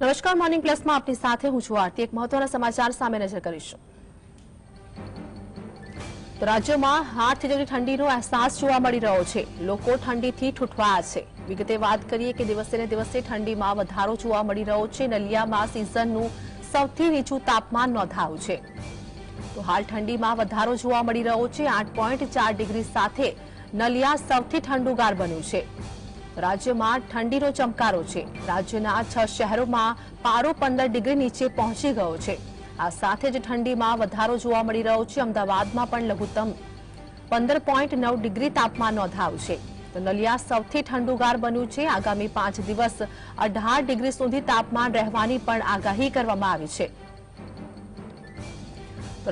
નમસ્કાર મોર્નિંગ પ્લસમાં આપની સાથે હું છું આરતી. એક મહત્વના સમાચાર સામે નજર કરીશું. તો રાજ્યમાં હાથથી જતી ઠંડીનો અહેસાસ જોવા મળી રહ્યો છે. લોકો ઠંડીથી ઠૂઠવાયા છે. વિગતે વાત કરીએ કે દિવસે ને દિવસે ઠંડીમાં વધારો જોવા મળી રહ્યો છે. નલિયામાં સિઝનનું સૌથી નીચું તાપમાન નોંધાયું છે. તો હાલ ઠંડીમાં વધારો જોવા મળી રહ્યો છે. આઠ ડિગ્રી સાથે નલિયા સૌથી ઠંડુગાર બન્યું છે. રાજ્યમાં ઠંડીનો ચમકારો છે. રાજ્યના છ શહેરોમાં પારો પંદર ડિગ્રી નીચે પહોંચી ગયો છે. આ સાથે જ ઠંડીમાં વધારો જોવા મળી રહ્યો છે. અમદાવાદમાં પણ લઘુત્તમ પંદર પોઈન્ટ નવ ડિગ્રી તાપમાન નોંધાયું છે. તો નલિયા સૌથી ઠંડુગાર બન્યું છે. આગામી પાંચ દિવસ અઢાર ડિગ્રી સુધી તાપમાન રહેવાની પણ આગાહી કરવામાં આવી છે.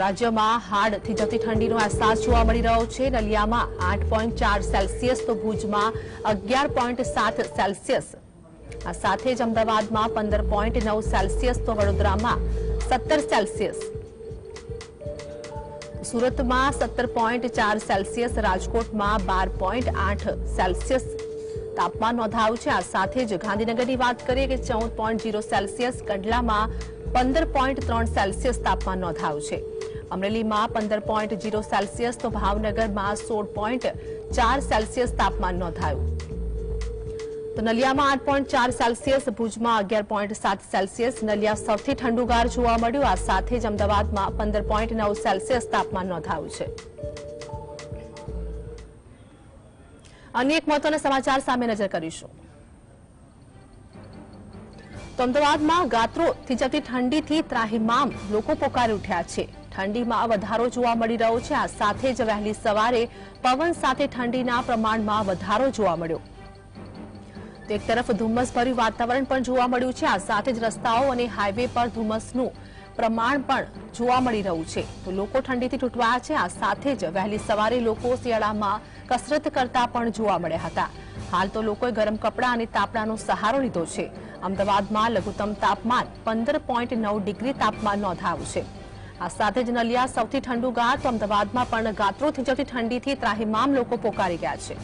રાજ્યમાં હાડથી જતી ઠંડીનો અહેસાસ જોવા મળી રહ્યો છે. નલિયામાં આઠ પોઈન્ટ ચાર સેલ્સિયસ, તો ભુજમાં અગિયાર પોઈન્ટ સાત સેલ્સિયસ. આ સાથે જ અમદાવાદમાં પંદર પોઈન્ટ નવ સેલ્સિયસ, તો વડોદરામાં સત્તર સેલ્સિયસ. સુરતમાં સત્તર પોઈન્ટ ચાર સેલ્સિયસ, રાજકોટમાં બાર પોઈન્ટ આઠ સેલ્સિયસ. તાપમાન નોંધાયું છે. આ સાથે જ ગાંધીનગરની વાત કરીએ કે ચૌદ પોઈન્ટ જીરો સેલ્સિયસ, કંડલામાં પંદર પોઈન્ટ ત્રણ સેલ્સિયસ તાપમાન નોંધાયું છે. અમરેલીમાં પંદર પોઈન્ટ જીરો સેલ્સિયસ, તો ભાવનગરમાં સોળ પોઈન્ટ ચાર સેલ્સિયસ તાપમાન નોંધાયું. તો નલિયામાં આઠ પોઈન્ટ ચાર સેલ્સિયસ, ભુજમાં અગિયાર પોઈન્ટ સાત સેલ્સિયસ, નલિયા સૌથી ઠંડુગાર જોવા મળ્યું. આ સાથે જ અમદાવાદમાં પંદર પોઈન્ટ નવ સેલ્સિયસ તાપમાન નોંધાયું છે. અન્ય એક મહત્વના સમાચાર સામે નજર કરીશું. તો અમદાવાદમાં ગાત્રોથી જતી ઠંડીથી ત્રાહિમામ લોકો પોકારી ઉઠ્યા છે. ઠંડીમાં વધારો જોવા મળી રહ્યો છે. આ સાથે જ વહેલી સવારે પવન સાથે ઠંડીના પ્રમાણમાં વધારો જોવા મળ્યો. તો એક તરફ ધુમ્મસભર્યું વાતાવરણ પણ જોવા મળ્યું છે. આ સાથે જ રસ્તાઓ અને હાઈવે પર ધુમ્મસનું પ્રમાણ પણ જોવા મળી રહ્યું છે. તો લોકો ઠંડીથી તૂટવાયા છે. આ સાથે જ વહેલી સવારે લોકો શિયાળામાં કસરત કરતા પણ જોવા મળ્યા હતા. હાલ તો લોકોએ ગરમ કપડાં અને તાપણાનો સહારો લીધો છે. અમદાવાદમાં લઘુત્તમ તાપમાન પંદર પોઈન્ટ નવ ડિગ્રી તાપમાન નોંધાયું છે. આ સાથે જ નલિયા સૌથી ઠંડુ ઠંડુગાર તો અમદાવાદમાં પણ ગાત્રોથી થીજવતી ઠંડીથી ત્રાહિમામ લોકો પોકારી ગયા છે.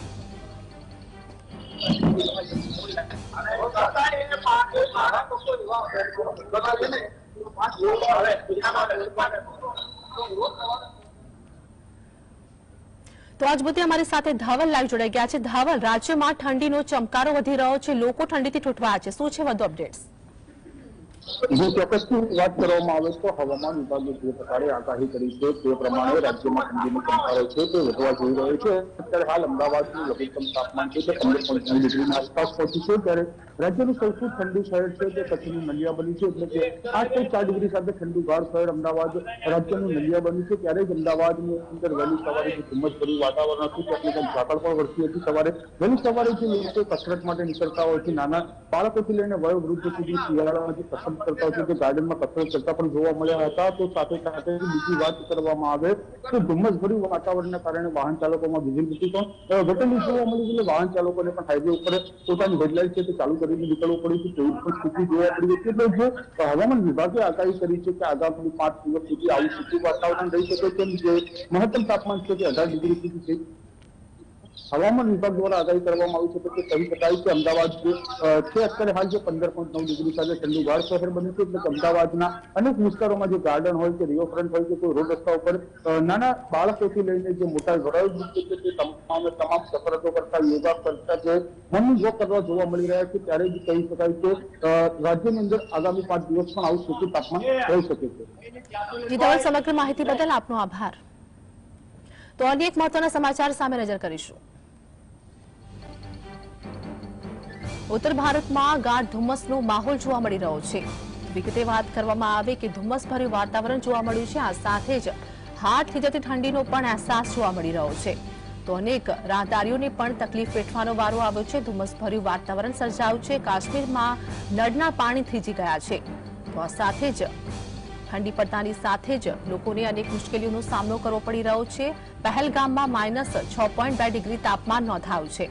તો આજ બધી અમારી સાથે ધાવલ લાઈવ જોડાઈ ગયા છે. ધાવલ, રાજ્યમાં ઠંડીનો ચમકારો વધી રહ્યો છે. લોકો ઠંડીથી ઠૂંઠવાયા છે. શું છે વધુ અપડેટ્સ? જો ચોક્કસની વાત કરવામાં આવે તો હવામાન વિભાગે જે પ્રકારે આગાહી કરી છે, તે પ્રમાણે રાજ્યમાં ઠંડીનો કંટાળો છે, તે વધવા જઈ રહ્યો છે. અત્યારે હાલ અમદાવાદનું લઘુત્તમ તાપમાન છે તે પંદર પોઈન્ટ નવ ડિગ્રીની આસપાસ પહોંચ્યું છે. ત્યારે રાજ્યનું સૌથી ઠંડુ શહેર છે તે કચ્છનું નલિયા બન્યું છે, એટલે કે આઠ પોઈન્ટ ચાર ડિગ્રી સાથે ઠંડુગાર શહેર અમદાવાદ રાજ્યનું નલિયા બન્યું છે. ત્યારે જ અમદાવાદની અંદર વહેલી સવારે જે ધુમ્મસભર્યું વાતાવરણ હતું તે કંઈક ઝાકળ પણ વરસી હતી. સવારે, વહેલી સવારે જે લોકો કસરત માટે નીકળતા હોય છે, નાના બાળકોથી લઈને વયોવૃદ્ધ સુધી શિયાળામાં જે કસરત કરતા હોય છે ગાર્ડનમાં કસરત કરતા પણ જોવા મળ્યા હતા, તો સાથે સાથે બીજી વાત કરવામાં આવે તો ધુમ્મસભર્યું વાતાવરણના કારણે વાહન ચાલકોમાં વિઝિબિલિટી પણ ઘટેલી જોવા મળી છે વાહન ચાલકોને પણ હાઈવે ઉપર પોતાની હેડલાઇટ છે તે ચાલુ કરીને નીકળવું પડ્યું છે. તેવી પણ સ્થિતિ જોવા પડી હતી એટલે જો હવામાન વિભાગે આગાહી કરી છે કે આગામી પાંચ દિવસ સુધી આવું સ્થિતિ વાતાવરણ રહી શકે છે જે મહત્તમ તાપમાન છે તે અઢાર ડિગ્રી સુધી છે. હવામાન વિભાગ દ્વારા આગાહી કરવામાં આવી છે તો કહી શકાય કે અમદાવાદ છે અત્યારે હાલ જે પંદર પોઈન્ટ નવ ડિગ્રી સાથે ઠંડુગાર શહેર બન્યું છે, એટલે અમદાવાદના અનેક વિસ્તારોમાં જે ગાર્ડન હોય કે રિવરફ્રન્ટ હોય કે કોઈ રોડ રસ્તા ઉપર નાના બાળકોથી લઈને જે મોટા વડાઓ છે તે તમામે તમામ કસરતો કરતા, યોગા કરતા, જે મનની વોક કરવા જોવા મળી રહ્યા છે, ત્યારે જ કહી શકાય કે રાજ્યની અંદર આગામી પાંચ દિવસ પણ આવું સૂકું તાપમાન રહી શકે છે. સમગ્ર માહિતી બદલ આપનો આભાર. તો અન્ય એક મહત્વના સમાચાર સામે નજર કરીશું. ઉત્તર ભારતમાં ગાઢ ધુમ્મસનો માહોલ જોવા મળી રહ્યો છે. વિગતે વાત કરવામાં આવે કે ધુમ્મસભર્યું વાતાવરણ જોવા મળ્યું છે. આ સાથે જ હાથ જતી ઠંડીનો પણ અહેસાસ જોવા મળી રહ્યો છે. તો અનેક રાહદારીઓને પણ તકલીફ વેઠવાનો વારો આવ્યો છે. ધુમ્મસભર્યું વાતાવરણ સર્જાયું છે. કાશ્મીરમાં નળના પાણી થીજી ગયા છે. તો આ સાથે જ ઠંડી પડતાની સાથે જ લોકોને અનેક મુશ્કેલીઓનો સામનો કરવો પડી રહ્યો છે. પહેલગામમાં માઇનસ છ પોઈન્ટ બે ડિગ્રી તાપમાન નોંધાયું છે.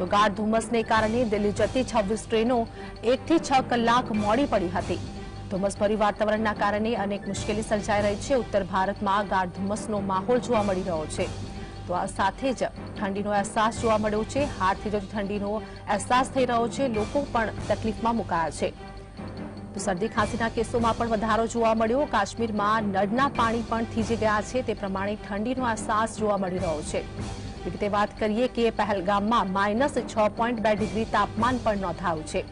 તો ગાઢ ધુમ્મસને કારણે દિલ્હી જતી છવ્વીસ ટ્રેનો એકથી છ કલાક મોડી પડી હતી. ધુમ્મસભરી વાતાવરણના કારણે અનેક મુશ્કેલી સર્જાઈ રહી છે. ઉત્તર ભારતમાં ગાઢ ધુમ્મસનો માહોલ જોવા મળી રહ્યો છે. તો આ સાથે જ ઠંડીનો અહેસાસ જોવા મળ્યો છે. હાથથી જતી ઠંડીનો અહેસાસ થઈ રહ્યો છે. લોકો પણ તકલીફમાં મુકાયા છે. તો શરદી ખાંસીના કેસોમાં પણ વધારો જોવા મળ્યો. કાશ્મીરમાં નળના પાણી પણ થીજી ગયા છે. તે પ્રમાણે ઠંડીનો અહેસાસ જોવા મળી રહ્યો છે. વિગતે વાત કરીએ કે પહેલગામમાં માઇનસ છ પોઈન્ટ બે ડિગ્રી તાપમાન પણ નોંધાયું છે.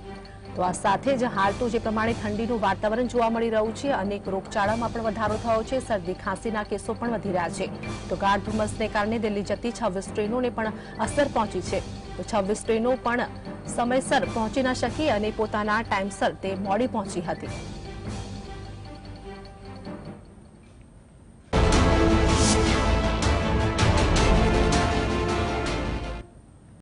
તો આ સાથે જ હાલ તો જે પ્રમાણે ઠંડીનું વાતાવરણ જોવા મળી રહ્યું છે, અનેક રોગચાળામાં પણ વધારો થયો છે, શરદી, ખાંસીના કેસો પણ વધી રહ્યા છે. તો ગાઢ ધુમ્મસને કારણે દિલ્હી જતી છવ્વીસ ટ્રેનોને પણ અસર પહોંચી છે. તો છવ્વીસ ટ્રેનો પણ સમયસર પહોંચી ન શકી અને પોતાના ટાઈમસર તે મોડી પહોંચી હતી.